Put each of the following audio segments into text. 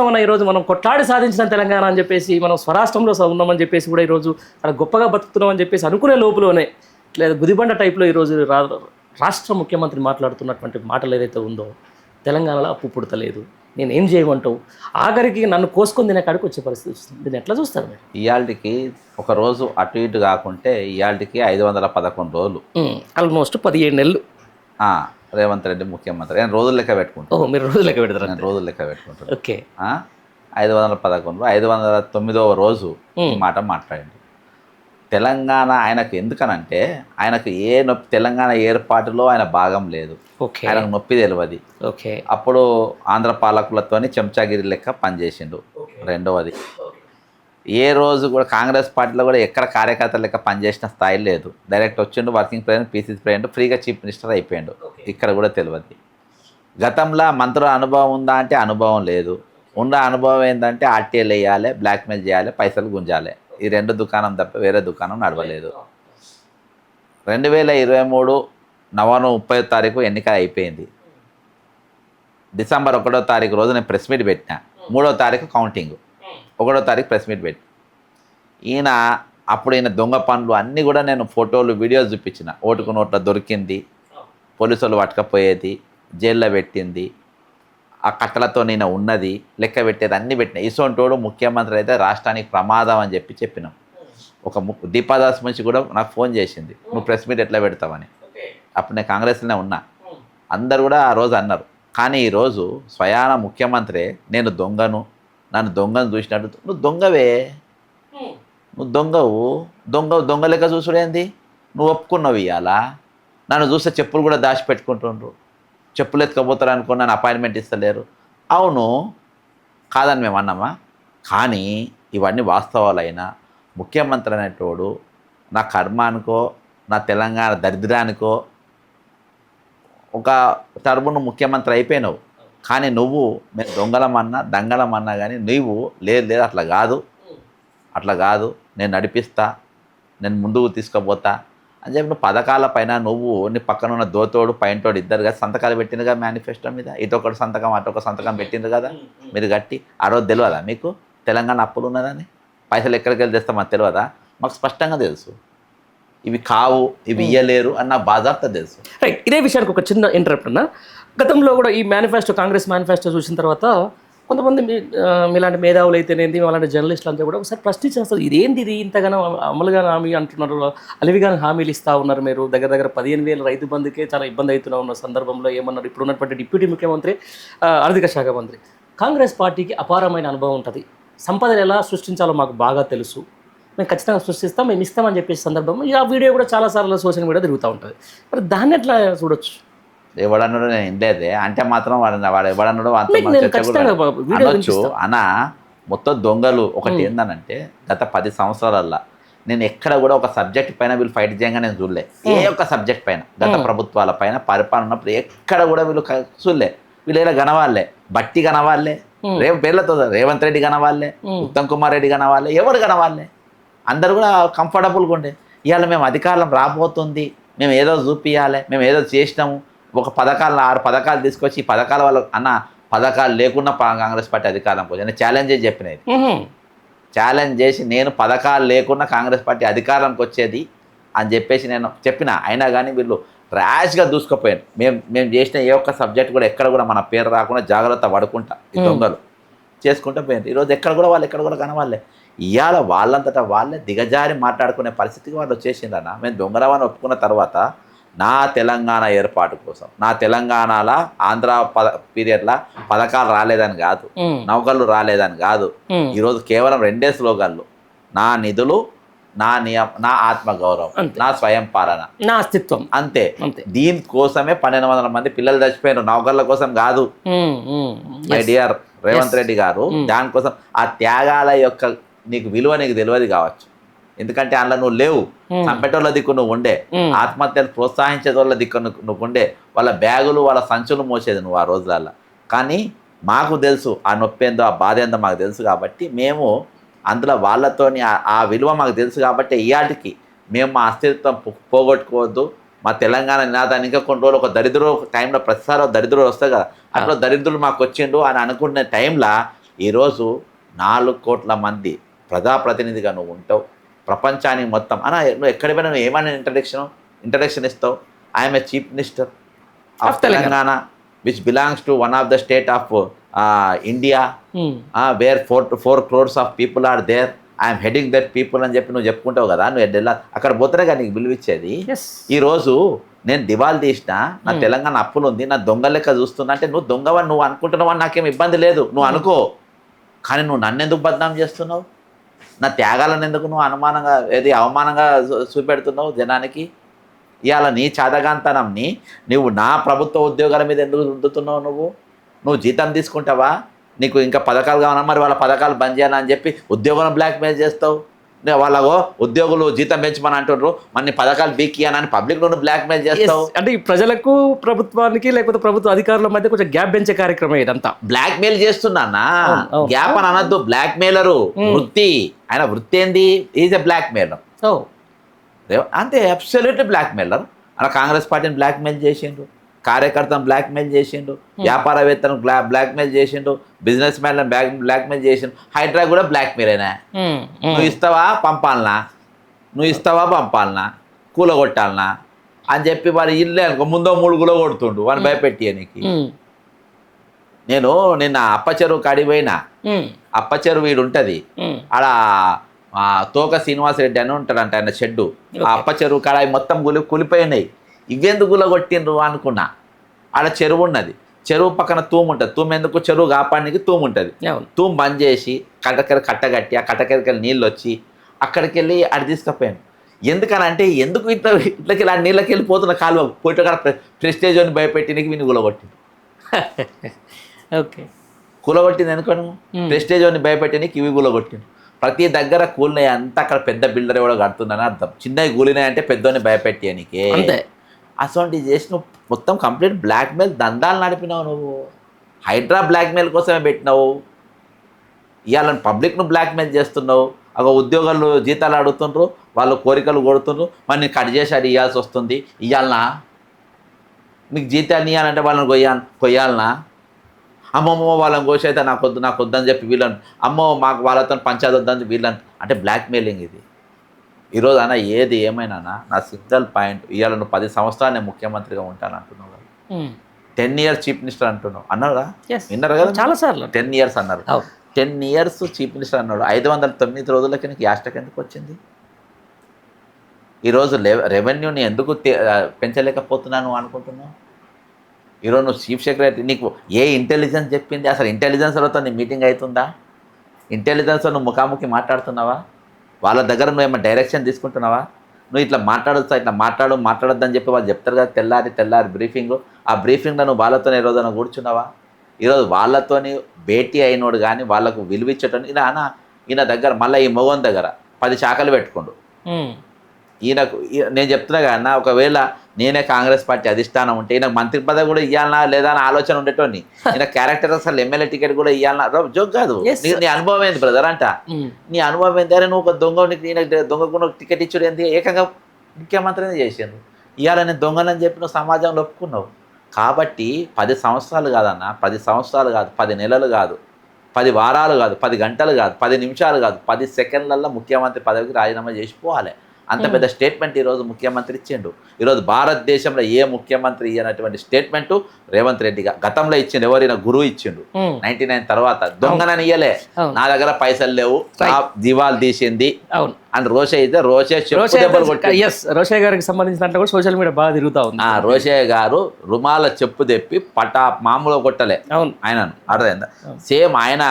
మన ఈరోజు మనం కొట్లాడి సాధించిన తెలంగాణ అని చెప్పేసి మనం స్వరాష్ట్రంలో ఉన్నామని చెప్పేసి కూడా ఈరోజు చాలా గొప్పగా బతుకుతున్నామని చెప్పేసి అనుకునే లోపలనే లేదా గుదిబండ టైప్లో ఈరోజు రాష్ట్ర ముఖ్యమంత్రి మాట్లాడుతున్నటువంటి మాటలు ఏదైతే ఉందో తెలంగాణలో అప్పు పుడతలేదు నేను ఏం చేయమంటావు? ఆఖరికి నన్ను కోసుకొని తినే కాడికి వచ్చే పరిస్థితి వస్తుంది. దీన్ని ఎట్లా చూస్తారు మీరు? ఇయాల్టికి ఒక రోజు అటు ఇటు కాకుంటే ఇయాల్టికి ఐదు వందల పదకొండు రోజులు. ఆల్మోస్ట్ పదిహేడు నెలలు. రేవంత్ రెడ్డి ముఖ్యమంత్రి. నేను రోజులు లెక్క పెట్టుకుంటాను మీరు రోజు లెక్క పెడతారు నేను రోజులు లెక్క పెట్టుకుంటాను ఓకే. ఆ, ఐదు వందల పదకొండు ఐదు వందల తొమ్మిదవ రోజు ఈ మాట మాట్లాడండి. తెలంగాణ ఆయనకు ఎందుకనంటే ఆయనకు ఏ నొప్పి తెలంగాణ ఏర్పాటులో ఆయన భాగం లేదు. ఓకే. ఆయనకు నొప్పి తెలియదు ఓకే. అప్పుడు ఆంధ్ర పాలకులతోని చెంచాగిరి లెక్క పనిచేసిండు. రెండవది. ఏ రోజు కూడా కాంగ్రెస్ పార్టీలో కూడా ఎక్కడ కార్యకర్త లెక్క పనిచేసిన స్థాయి లేదు. డైరెక్ట్ వచ్చిండు వర్కింగ్ ప్రెసిడెంట్ పీసీసీ ప్రెసిడెంట్ ఫ్రీగా చీఫ్ మినిస్టర్ అయిపోయాడు. ఇక్కడ కూడా తెలియదు. గతంలో మంత్రుల అనుభవం ఉందా అంటే అనుభవం లేదు. ఉన్న అనుభవం ఏంటంటే ఆర్టీఎల్ వేయాలి బ్లాక్మెయిల్ చేయాలి పైసలు గుంజాలి. ఈ రెండు దుకాణం తప్ప వేరే దుకాణం నడవలేదు. రెండు వేల ఇరవై మూడు నవంబర్ ముప్పై తారీఖు ఎన్నిక అయిపోయింది. డిసెంబర్ ఒకటో తారీఖు రోజు నేను ప్రెస్ మీట్ పెట్టిన. మూడో తారీఖు కౌంటింగ్. ఒకటో తారీఖు ప్రెస్ మీట్ పెట్టి. ఈయన అప్పుడు ఈయన దొంగ పనులు అన్నీ కూడా నేను ఫోటోలు వీడియోస్ చూపించిన. ఓటుకు నోట్ల దొరికింది పోలీసులు పట్టుకపోయేది జైల్లో పెట్టింది ఆ కట్టలతో నేను ఉన్నది లెక్క పెట్టేది అన్నీ పెట్టిన. ఇసొంటోడు ముఖ్యమంత్రి అయితే రాష్ట్రానికి ప్రమాదం అని చెప్పి చెప్పినాం. ఒక ము దీపాదాస్ నుంచి కూడా నాకు ఫోన్ చేసింది నువ్వు ప్రెస్ మీట్ ఎట్లా పెడతావని? అప్పుడు నేను కాంగ్రెస్లోనే ఉన్నా. అందరు కూడా ఆ రోజు అన్నారు. కానీ ఈరోజు స్వయాన ముఖ్యమంత్రి నేను దొంగను నన్ను దొంగను చూసినట్టు నువ్వు దొంగవే నువ్వు దొంగవు దొంగ దొంగ లెక్క చూసుడేంది నువ్వు ఒప్పుకున్నావు ఇవాళ నన్ను చూస్తే చెప్పులు కూడా దాచిపెట్టుకుంటుండ్రు చెప్పులు ఎత్తుకపోతారు అనుకుని నన్ను అపాయింట్మెంట్ ఇస్తలేరు అవును కాదని మేము అన్నామా కానీ ఇవన్నీ వాస్తవాలైనా ముఖ్యమంత్రి అనేటోడు నా కర్మానికో నా తెలంగాణ దరిద్రానికో ఒక టర్మును ముఖ్యమంత్రి అయిపోయినావు కానీ నువ్వు మేము దొంగలమన్నా దంగలమన్నా కానీ నువ్వు లేదు లేదు అట్లా కాదు. అట్లా కాదు. నేను నడిపిస్తా. నేను ముందుకు తీసుకుపోతా. అని చెప్పి నువ్వు పథకాల పైన నువ్వు నీ పక్కన ఉన్న దోతోడు ఇద్దరు కదా సంతకాలు పెట్టింది మేనిఫెస్టో మీద? ఇటు ఒకటి సంతకం అటు ఒక సంతకం పెట్టింది కదా? మీరు గట్టి ఆ రోజు తెలియదా మీకు? తెలంగాణ అప్పులు ఉన్నదని పైసలు ఎక్కడికి వెళ్ళి తెస్తామని తెలియదా మాకు స్పష్టంగా తెలుసు. ఇవి కావు ఇవి ఇయ్యలేరు అన్న బాధార్త తెలుసు. రైట్ ఇదే విషయానికి ఒక చిన్న ఇంటరప్ట్ అన్న గతంలో కూడా ఈ మేనిఫెస్టో కాంగ్రెస్ మేనిఫెస్టో చూసిన తర్వాత కొంతమంది మీలాంటి మేధావులు అయితేనేంది అలాంటి జర్నలిస్టులు అంతా కూడా ఒకసారి ప్రశ్నించేస్తారు అసలు ఇదేంది ఇది? ఇంతగానో అమలుగా హామీ అంటున్నారు అలివిగా హామీలు ఇస్తా ఉన్నారు మీరు. దగ్గర దగ్గర పదిహేను వేల రైతు బంధుకే చాలా ఇబ్బంది అవుతున్నా ఉన్న సందర్భంలో ఏమన్నారు? ఇప్పుడు ఉన్నటువంటి డిప్యూటీ ముఖ్యమంత్రి ఆర్థిక శాఖ మంత్రి. కాంగ్రెస్ పార్టీకి అపారమైన అనుభవం ఉంటుంది. సంపదలు ఎలా సృష్టించాలో మాకు బాగా తెలుసు. మేము ఖచ్చితంగా సృష్టిస్తాం మేము ఇస్తామని చెప్పేసి సందర్భంలో ఈ ఆ వీడియో కూడా చాలాసార్లు సోషల్ మీడియా తిరుగుతూ ఉంటుంది. మరి దాన్ని ఎట్లా చూడొచ్చు? ఎవడన్నాడో నేను వినలేదే. అంటే మాత్రం వాడు వాడు ఎవడన్నాడో అనొచ్చు. అన మొత్తం దొంగలు ఒకటి ఏందనంటే గత పది సంవత్సరాలల్లా నేను ఎక్కడ కూడా ఒక సబ్జెక్ట్ పైన వీళ్ళు ఫైట్ చేయంగా నేను చూడలే. ఏ ఒక్క సబ్జెక్ట్ పైన గత ప్రభుత్వాల పైన పరిపాలన ఉన్నప్పుడు ఎక్కడ కూడా వీళ్ళు చూడలే. వీళ్ళు ఇలా గనవాళ్ళే బట్టి గనవాళ్ళే రేపు పేర్లతో రేవంత్ రెడ్డి గనవాళ్ళే ఉత్తమ్ కుమార్ రెడ్డి గనవాళ్ళే ఎవరు గనవాళ్ళే అందరు కూడా కంఫర్టబుల్గా ఉండే. ఇవాళ మేము అధికారం రాబోతుంది. మేము ఏదో చూపియాలి. మేము ఏదో చేసినాము. ఒక పథకాలు ఆరు పథకాలు తీసుకొచ్చి ఈ పథకాల వల్ల అన్న పథకాలు లేకుండా కాంగ్రెస్ పార్టీ అధికారంకి వచ్చి నేను ఛాలెంజ్ చేసి చెప్పినది. ఛాలెంజ్ చేసి నేను పథకాలు లేకుండా కాంగ్రెస్ పార్టీ అధికారంకి వచ్చేది అని చెప్పేసి నేను చెప్పిన. అయినా కానీ వీళ్ళు ర్యాష్గా దూసుకుపోయారు. మేము మేము చేసిన ఏ ఒక్క సబ్జెక్ట్ కూడా ఎక్కడ కూడా మన పేరు రాకుండా జాగ్రత్త పడుకుంటా ఈ దొంగలు. చేసుకుంటూ పోయారు ఈరోజు ఎక్కడ కూడా వాళ్ళు ఎక్కడ కూడా కనవాళ్ళే ఇవాళ వాళ్ళంతటా వాళ్ళే దిగజారి మాట్లాడుకునే పరిస్థితికి వాళ్ళు వచ్చేసిందన్న మేము దొంగలవని ఒప్పుకున్న తర్వాత నా తెలంగాణ ఏర్పాటు కోసం. నా తెలంగాణలో ఆంధ్ర పద పీరియడ్లో పథకాలు రాలేదని కాదు. నౌకలు రాలేదని కాదు. ఈరోజు కేవలం రెండే స్లోగన్లు. నా నిధులు నా నియం నా ఆత్మగౌరవం. నా స్వయం పాలన. నా అస్తిత్వం. అంతే. అంతే. దీనికోసమే పన్నెండు వందల మంది పిల్లలు చచ్చిపోయారు నౌకర్ల కోసం కాదు. మై. డియర్ రేవంత్ రెడ్డి గారు దానికోసం ఆ త్యాగాల యొక్క నీకు విలువ నీకు తెలియదు కావచ్చు. ఎందుకంటే అందులో నువ్వు లేవు. చంపేటోళ్ళ దిక్కు నువ్వు ఉండే. ఆత్మహత్యలు ప్రోత్సహించేటోళ్ళ దిక్కు నువ్వు ఉండే. వాళ్ళ బ్యాగులు వాళ్ళ సంచులు మోసేది నువ్వు ఆ రోజులలో కానీ మాకు తెలుసు ఆ నొప్పి ఏందో ఆ బాధ ఏందో మాకు తెలుసు కాబట్టి మేము అందులో వాళ్ళతోని ఆ- విలువ మాకు తెలుసు కాబట్టి ఇయాటికి మేము మా అస్తిత్వం పో- పోగొట్టుకోవద్దు. మా తెలంగాణ నినాదాన్ని ఇంకా కొన్ని రోజులు ఒక దరిద్ర టైంలో ప్రతిసారి ఒక దరిద్రుడు వస్తాయి కదా. అట్లా దరిద్రుడు మాకు వచ్చిండు అని అనుకునే టైంలో ఈరోజు నాలుగు కోట్ల మంది ప్రజాప్రతినిధిగా నువ్వు ఉంటావు. ప్రపంచానికి మొత్తం. అన్న నువ్వు ఎక్కడ పోయినా నువ్వు ఏమైనా ఇంట్రడక్షన్ ఇంట్రడక్షన్ ఇస్తావు? I'm a chief minister of. Telangana which belongs to one of the state of India Hmm. Where four four crores of people are there I'm heading that people అని చెప్పి నువ్వు చెప్పుకుంటావు కదా? నువ్వు ఢిల్లీ అక్కడ పోతేనే కదా నీకు విలువిచ్చేది Yes. ఈరోజు నేను దివాల్ తీసిన నా Hmm. తెలంగాణ అప్పులు ఉంది నా దొంగ లెక్క చూస్తున్నా అంటే నువ్వు దొంగవని నువ్వు అనుకుంటున్నావని నాకేం ఇబ్బంది లేదు. నువ్వు అనుకో. కానీ నువ్వు నన్ను ఎందుకు బదనాం చేస్తున్నావు? నా త్యాగాలను ఎందుకు నువ్వు అనుమానంగా ఏది అవమానంగా చూ- చూపెడుతున్నావు జనానికి? ఇవాళ నీ చదగాంతనంని నువ్వు నా ప్రభుత్వ ఉద్యోగాల మీద ఎందుకు రుద్దుతున్నావు నువ్వు? నువ్వు జీతం తీసుకుంటావా? నీకు ఇంకా పథకాలు కావాలన్నా మరి వాళ్ళ పథకాలు బంద్ చేయాలని చెప్పి ఉద్యోగం బ్లాక్మెయిల్ చేస్తావు? వాళ్ళగో ఉద్యోగులు జీతం పెంచమని అంటున్నారు మరి నీ పథకాలు బీకి అని పబ్లిక్ నువ్వు బ్లాక్మెయిల్ Yes. చేస్తావు అంటే ఈ ప్రజలకు ప్రభుత్వానికి లేకపోతే ప్రభుత్వ అధికారుల మధ్య కొంచెం గ్యాప్ పెంచే కార్యక్రమం ఇదంతా. బ్లాక్ మెయిల్ అవును. గ్యాప్ అని అనొద్దు. Black mailer. వృత్తి. ఆయన వృత్తి ఏంది? ఈజ్ ఎ బ్లాక్ మెయిలర్ అంతే అబ్సల్యూట్లీ బ్లాక్ మెయిలర్ అలా కాంగ్రెస్ పార్టీని బ్లాక్ మెయిల్ చేసిండు కార్యకర్తను బ్లాక్ మెయిల్ చేసిండు వ్యాపారవేత్తను బ్లా బ్లాక్ మెయిల్ చేసిండు బిజినెస్ మ్యాన్లను బ్లాక్ బ్లాక్ మెయిల్ చేసిండు. హైడ్రా కూడా బ్లాక్ మెయిల్ అయినా Hmm. నువ్వు ఇస్తావా పంపాలనా? నువ్వు ఇస్తావా పంపాలనా? కూలగొట్టాలనా? అని చెప్పి వారి ఇల్లు అనుకో ముందో మూడు గుల కొడుతుండు. వాడిని భయపెట్టి నీకు. Hmm. నేను నిన్న అప్పచెరువు కాడికి పోయినా. Hmm. అప్పచెరువు వీడు ఉంటుంది. Hmm. ఆడ తోక శ్రీనివాసరెడ్డి అని ఉంటాడంట ఆయన షెడ్డు. ఆ అప్ప చెరువు కాడ అవి మొత్తం గులి కులిపోయినాయి. ఇవెందుకు గుల కొట్టిండ్రు అనుకున్నా. ఆడ చెరువు ఉన్నది. చెరువు పక్కన తూము ఉంటుంది. తూము ఎందుకు? చెరువు కాపాడానికి తూము ఉంటుంది. తూము బంద్ చేసి కట్టకెర కట్టగట్టి ఆ కట్టకెరకెళ్ళి నీళ్ళు వచ్చి అక్కడికి వెళ్ళి అడి తీసుకుపోయాను. ఎందుకని అంటే ఎందుకు ఇట్లా ఇట్లకి ఇలా నీళ్ళకి వెళ్ళిపోతున్న కాలువ పోయిట ప్రెస్టేజ్ అని భయపెట్టి నీకు విని గులగొట్టింది ఓకే. కూలగొట్టింది ఎందుకను. ప్రెస్టేజ్ అని భయపెట్టి ఇవి కూలగొట్టింది ప్రతి దగ్గర కూలినాయి అంతా అక్కడ పెద్ద బిల్డర్ ఎవడో కడుతుందని అర్థం. చిన్నవి కూలినాయి అంటే పెద్దోని భయపెట్టేయనికి. అంతే. అసలు చేసినావు మొత్తం కంప్లీట్ బ్లాక్మెయిల్ దందాలు నడిపినావు నువ్వు. హైడ్రా బ్లాక్మెయిల్ కోసమే పెట్టినావు. ఇవాళ పబ్లిక్ను బ్లాక్మెయిల్ చేస్తున్నావు. ఒక ఉద్యోగాలు జీతాలు అడుగుతుండ్రు వాళ్ళు కోరికలు కొడుతుండ్రు మరి నేను కట్ చేసి అది ఇవ్వాల్సి వస్తుంది. ఇవ్వాలనా నీకు జీతాలు ఇవ్వాలంటే వాళ్ళని కొయ్యాలి కొయ్యాలనా? అమ్మమ్మ వాళ్ళని కోసి అయితే నాకు వద్దు నాకు వద్దని చెప్పి వీళ్ళని అమ్మో మాకు వాళ్ళతో పంచాయతీ వద్దని వీళ్ళని. అంటే బ్లాక్మెయిలింగ్ ఇది. ఈరోజు అన్న ఏది ఏమైనా నా సింగల్ పాయింట్ ఇవాళ నువ్వు పది సంవత్సరాలు నేను ముఖ్యమంత్రిగా ఉంటాను అంటున్నావు Hmm. Ten years chief minister అంటున్నావు. అన్నారా. విన్నారు కదా? చాలా సార్లు. టెన్ ఇయర్స్ అన్నారు. టెన్ ఇయర్స్ చీఫ్ మినిస్టర్ అన్నాడు. ఐదు వందల తొమ్మిది రోజులకి నీకు యాస్టక్ ఎందుకు వచ్చింది? ఈరోజు రెవెన్యూని ఎందుకు పెంచలేకపోతున్నాను అనుకుంటున్నావు? ఈరోజు నువ్వు చీఫ్ సెక్రటరీ నీకు ఏ ఇంటెలిజెన్స్ చెప్పింది? అసలు ఇంటెలిజెన్స్ నీ మీటింగ్ అవుతుందా? ఇంటెలిజెన్స్ నువ్వు ముఖాముఖి మాట్లాడుతున్నావా? వాళ్ళ దగ్గర నువ్వు ఏమైనా డైరెక్షన్ తీసుకుంటున్నావా? నువ్వు ఇట్లా మాట్లాడుతా ఇట్లా మాట్లాడు మాట్లాడొద్దని చెప్పి వాళ్ళు చెప్తారు కదా తెల్లారి తెల్లారి బ్రీఫింగ్ ఆ బ్రీఫింగ్లో నువ్వు వాళ్ళతోనే ఈ రోజున కూర్చున్నావా? ఈరోజు వాళ్ళతోని భేటీ అయినోడు కానీ వాళ్ళకు విలువిచ్చటం ఇలా అన్న ఈయన దగ్గర మళ్ళీ ఈ మొగన్ దగ్గర పది శాఖలు పెట్టుకోండు. ఈయనకు నేను చెప్తున్నా కదా ఒకవేళ నేనే కాంగ్రెస్ పార్టీ అధిష్టానం ఉంటే ఈయన మంత్రి పదవి కూడా ఇవ్వాలనా లేదా అని ఆలోచన ఉండేటోని ఈయన క్యారెక్టర్ అసలు ఎమ్మెల్యే టికెట్ కూడా ఇవ్వాలనా జోక్ కాదు. నీ అనుభవం ఏంది బ్రదర్ అంట. నీ అనుభవం ఏంది? అరే నువ్వు ఒక దొంగ దొంగకు టికెట్ ఇచ్చుడు ఏంది? ఏకంగా ముఖ్యమంత్రిని చేసిండు. ఇవాళ నేను దొంగనని చెప్పి నువ్వు సమాజంలో ఒప్పుకున్నావు. కాబట్టి పది సంవత్సరాలు కాదన్న పది సంవత్సరాలు కాదు పది నెలలు కాదు పది వారాలు కాదు పది గంటలు కాదు పది నిమిషాలు కాదు పది సెకండ్లలో ముఖ్యమంత్రి పదవికి రాజీనామా చేసి పోవాలి. అంత పెద్ద స్టేట్మెంట్ ఈరోజు ముఖ్యమంత్రి ఇచ్చిండు. ఈరోజు భారతదేశంలో ఏ ముఖ్యమంత్రి ఇయ్యనటువంటి స్టేట్మెంట్ రేవంత్ రెడ్డి గతంలో ఇచ్చిండు ఎవరైనా గురువు ఇచ్చిండు. నైన్టీ నైన్ తర్వాత దొంగనని ఇయ్యలే. నా దగ్గర పైసలు లేవు. దివాల్ తీసింది. అవును. అండ్ రోషే అయితే రోషే ఎస్ రోషయ్య గారికి సంబంధించిన దాంట్లో కూడా సోషల్ మీడియా బాగా తిరుగుతా ఉంది. రోషయ్య గారు రుమాల చెప్పు తెప్పి పటా మామూలుగా కొట్టలే. అవును. ఆయనను. అర్థమైందా. సేమ్ ఆయన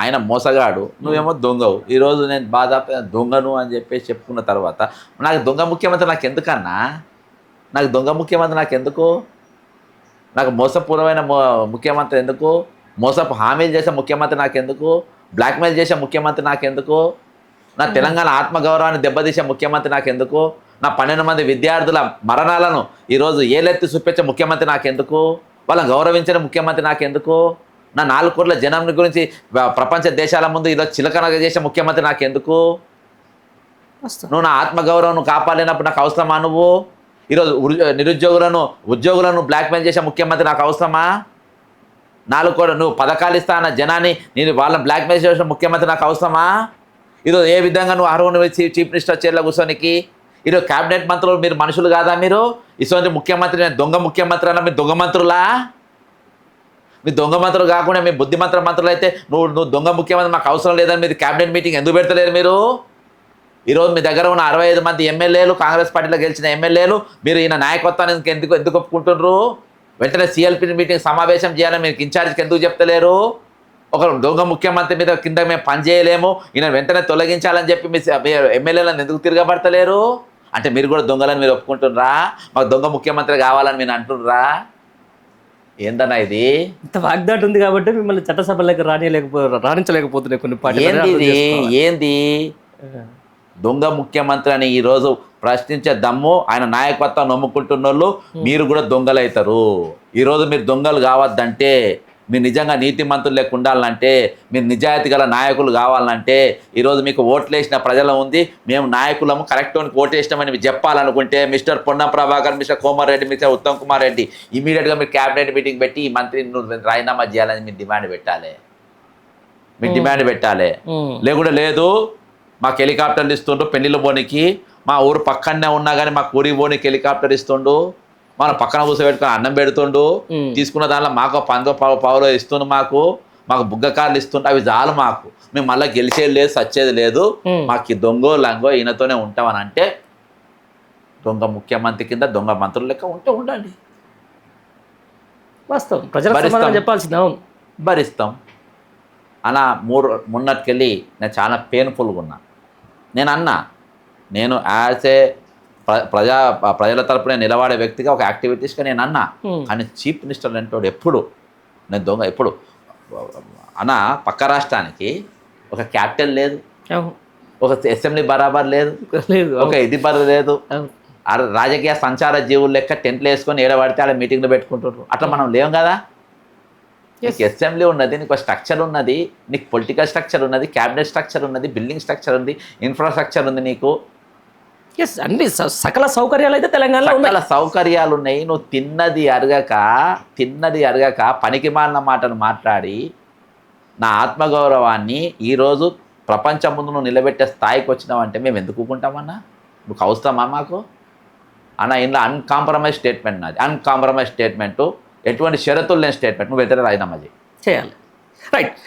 ఆయన మోసగాడు నువ్వేమో దొంగవు. ఈరోజు నేను బాధ దొంగను అని చెప్పేసి చెప్పుకున్న తర్వాత నాకు దొంగ ముఖ్యమంత్రి నాకు ఎందుకన్నా నాకు దొంగ ముఖ్యమంత్రి నాకు ఎందుకు నాకు మోసపూర్వమైన ముఖ్యమంత్రి ఎందుకు? మోసపు హామీలు చేసే ముఖ్యమంత్రి నాకు ఎందుకు బ్లాక్మెయిల్ చేసే ముఖ్యమంత్రి నాకు ఎందుకు నా తెలంగాణ ఆత్మగౌరవాన్ని దెబ్బతీసే ముఖ్యమంత్రి నాకు ఎందుకు నా పన్నెండు మంది విద్యార్థుల మరణాలను ఈరోజు ఏలెత్తి చూపించే ముఖ్యమంత్రి నాకు ఎందుకు వాళ్ళని గౌరవించిన ముఖ్యమంత్రి నాకు ఎందుకు నా నాలుగు కోట్ల జనం గురించి ప్రపంచ దేశాల ముందు ఈరోజు చిలకనగా చేసే ముఖ్యమంత్రి నాకు ఎందుకు వస్తా. నువ్వు నా ఆత్మగౌరవం కాపాడలేనప్పుడు నాకు అవసరమా నువ్వు? ఈరోజు నిరుద్యోగులను ఉద్యోగులను బ్లాక్మెయిల్ చేసే ముఖ్యమంత్రి నాకు అవసరమా? నాలుగు కోట్ల నువ్వు పథకాలు ఇస్తా అన్న జనాన్ని నేను వాళ్ళని బ్లాక్మెయిల్ చేసిన ముఖ్యమంత్రి నాకు అవసరమా? ఈరోజు ఏ విధంగా నువ్వు అర్హుని చీఫ్ చీఫ్ మినిస్టర్ చైర్లో కూర్చోనికి? ఈరోజు క్యాబినెట్ మంత్రులు మీరు మనుషులు కాదా మీరు? ఇటువంటి ముఖ్యమంత్రి నేను దొంగ ముఖ్యమంత్రి అన్న మీరు దొంగ మంత్రులా? మీ దొంగ మంత్రులు కాకుండా మీ బుద్ధిమంత్ర మంత్రులు అయితే నువ్వు నువ్వు దొంగ ముఖ్యమంత్రి మాకు అవసరం లేదని మీరు క్యాబినెట్ మీటింగ్ ఎందుకు పెడతలేరు మీరు? ఈరోజు మీ దగ్గర ఉన్న అరవై ఐదు మంది ఎమ్మెల్యేలు కాంగ్రెస్ పార్టీలో గెలిచిన ఎమ్మెల్యేలు మీరు ఈయన నాయకత్వాన్ని ఎందుకు ఎందుకు ఒప్పుకుంటున్నారు? వెంటనే సీఎల్పీ మీటింగ్ సమావేశం చేయాలని మీరు ఇన్ఛార్జ్కి ఎందుకు చెప్తలేరు? ఒక దొంగ ముఖ్యమంత్రి మీద కింద మేము పని చేయలేము ఈయన వెంటనే తొలగించాలని చెప్పి మీ ఎమ్మెల్యేలను ఎందుకు తిరగబడతలేరు? అంటే మీరు కూడా దొంగలని మీరు ఒప్పుకుంటున్నారా? మాకు దొంగ ముఖ్యమంత్రి కావాలని మీరు అంటుర్రా ఏందన్నా ఇది? ఇంత వాగ్దాటి ఉంది కాబట్టి మిమ్మల్ని చట్టసభలకు రానియలేకపో రాణించలేకపోతున్నాయి కొన్ని ఏంది ఇది? చేసుకోవాలి. ఏంది? దొంగ ముఖ్యమంత్రి అని ఈరోజు ప్రశ్నించే దమ్ము ఆయన నాయకత్వం నమ్ముకుంటున్న వాళ్ళు మీరు కూడా దొంగలు అవుతారు ఈరోజు మీరు దొంగలు కావద్దంటే మీరు నిజంగా నీతిమంతులు లెక్క ఉండాలంటే మీరు నిజాయితీ గల నాయకులు కావాలంటే ఈరోజు మీకు ఓట్లు వేసిన ప్రజలు ఉంది మేము నాయకులము కరెక్ట్ ఓటు వేసినామని మీరు చెప్పాలనుకుంటే mister Ponnam Prabhakar mister Komar Reddy mister Uttam Kumar Reddy ఇమీడియట్గా మీరు క్యాబినెట్ మీటింగ్ పెట్టి ఈ మంత్రి రాజీనామా చేయాలని మీరు డిమాండ్ పెట్టాలి. మీరు డిమాండ్ పెట్టాలి. లేకుంటే లేదు మాకు హెలికాప్టర్లు ఇస్తుండు పెళ్ళిలో పోనీకి మా ఊరు పక్కనే ఉన్నా కానీ మాకు ఊరికి పోనీకి హెలికాప్టర్ ఇస్తుండు మన పక్కన కూర్చోబెట్టుకుని అన్నం పెడుతుండు. తీసుకున్న దాంట్లో మాకు పందో పావు పావులో ఇస్తుండు మాకు మాకు బుగ్గ కార్లు ఇస్తుండు అవి చాలు మాకు. మేము మళ్ళీ గెలిచేది లేదు సచ్చేది లేదు. మాకు దొంగో లంగో ఈయనతోనే ఉంటామని అంటే దొంగ ముఖ్యమంత్రి కింద దొంగ మంత్రులు లెక్క ఉంటే ఉండండి. వాస్తవం. చెప్పాల్సింది అవును. భరిస్తాం. అలా మూడు మొన్నటికెళ్ళి నేను చాలా పెయిన్ఫుల్గా ఉన్నా. నేను అన్నా నేను యాజ్ ఏ ప్రజా ప్రజల తరపున నిలబడే వ్యక్తిగా ఒక యాక్టివిటీస్గా నేను అన్నా. కానీ చీఫ్ మినిస్టర్ అంటాడు ఎప్పుడు నేను దొంగ ఎప్పుడు అన్న పక్క రాష్ట్రానికి ఒక క్యాపిటల్ లేదు. ఒక అసెంబ్లీ బరాబర్ లేదు. లేదు ఒక ఇది బర లేదు. రాజకీయ సంచార జీవులు లెక్క టెంట్లు వేసుకొని ఏడబడితే ఆడ మీటింగ్లు పెట్టుకుంటారు అట్లా మనం లేం కదా? నీకు అసెంబ్లీ ఉన్నది నీకు స్ట్రక్చర్ ఉన్నది నీకు పొలిటికల్ స్ట్రక్చర్ ఉన్నది క్యాబినెట్ స్ట్రక్చర్ ఉన్నది బిల్డింగ్ స్ట్రక్చర్ ఉంది ఇన్ఫ్రాస్ట్రక్చర్ ఉంది నీకు. ఎస్ అన్ని సకల సౌకర్యాలు అయితే తెలంగాణలో సకల సౌకర్యాలు ఉన్నాయి నువ్వు తిన్నది అరగక తిన్నది అరగక పనికి మాలిన మాటలు మాట్లాడి నా ఆత్మగౌరవాన్ని ఈరోజు ప్రపంచం ముందు నువ్వు నిలబెట్టే స్థాయికి వచ్చినావంటే మేము ఎందుకు ఊరుకుంటామన్నా నువ్వు అవసరమా మాకు? అన్న ఇందులో అన్కాంప్రమైజ్ స్టేట్మెంట్ నాది. అన్కాంప్రమైజ్ స్టేట్మెంటు ఎటువంటి షరతులు లేని స్టేట్మెంట్ నువ్వు వెంటనే రాజీనామా చేయి చేయాలి. రైట్